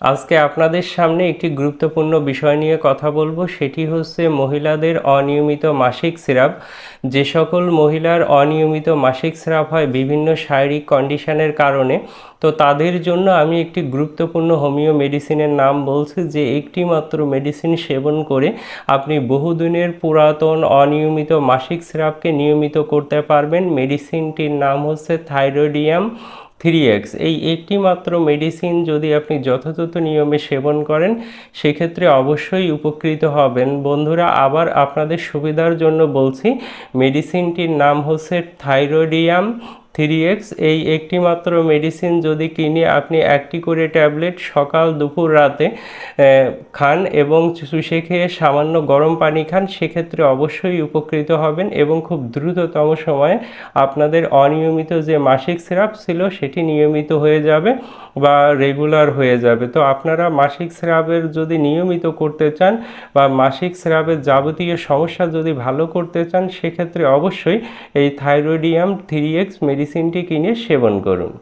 আজকে আপনাদের সামনে একটি গুরুত্বপূর্ণ বিষয় নিয়ে কথা বলব। সেটি হচ্ছে মহিলাদের অনিয়মিত মাসিক স্রাব যে সকল মহিলার অনিয়মিত মাসিক স্রাব হয় বিভিন্ন শারীরিক কন্ডিশনের কারণে, তো তাদের জন্য আমি একটি গুরুত্বপূর্ণ হোমিও মেডিসিনের নাম বলছি যে একটি মাত্র মেডিসিন সেবন করে আপনি বহুদিনের পুরাতন অনিয়মিত মাসিক স্রাবকে নিয়মিত করতে পারবেন। মেডিসিনটির নাম হচ্ছে থাইরয়েডিয়াম। থ্রি এক্স, এই একটি মাত্র মেডিসিন যদি আপনি যথাযথ নিয়মে সেবন করেন, সেক্ষেত্রে অবশ্যই উপকৃত হবেন। বন্ধুরা, আবার আপনাদের সুবিধার জন্য বলছি মেডিসিনটির নাম হচ্ছে থাইরয়েডিয়াম থ্রি এক্স, এই একটি মাত্র মেডিসিন যদি কিনে আপনি একটি করে ট্যাবলেট সকাল, দুপুর, রাতে খান এবং চুষে খেয়ে সামান্য গরম পানি খান, সেক্ষেত্রে অবশ্যই উপকৃত হবেন এবং খুব দ্রুততম সময়ে আপনাদের অনিয়মিত যে মাসিক স্রাব ছিল সেটি নিয়মিত হয়ে যাবে বা রেগুলার হয়ে যাবে। তো আপনারা মাসিক স্রাবের যদি নিয়মিত করতে চান বা মাসিক স্রাবের যাবতীয় সমস্যা যদি ভালো করতে চান, সেক্ষেত্রে অবশ্যই এই থাইরয়েডিয়াম থ্রি এক্স মেডিসিনটি কিনে সেবন করুন।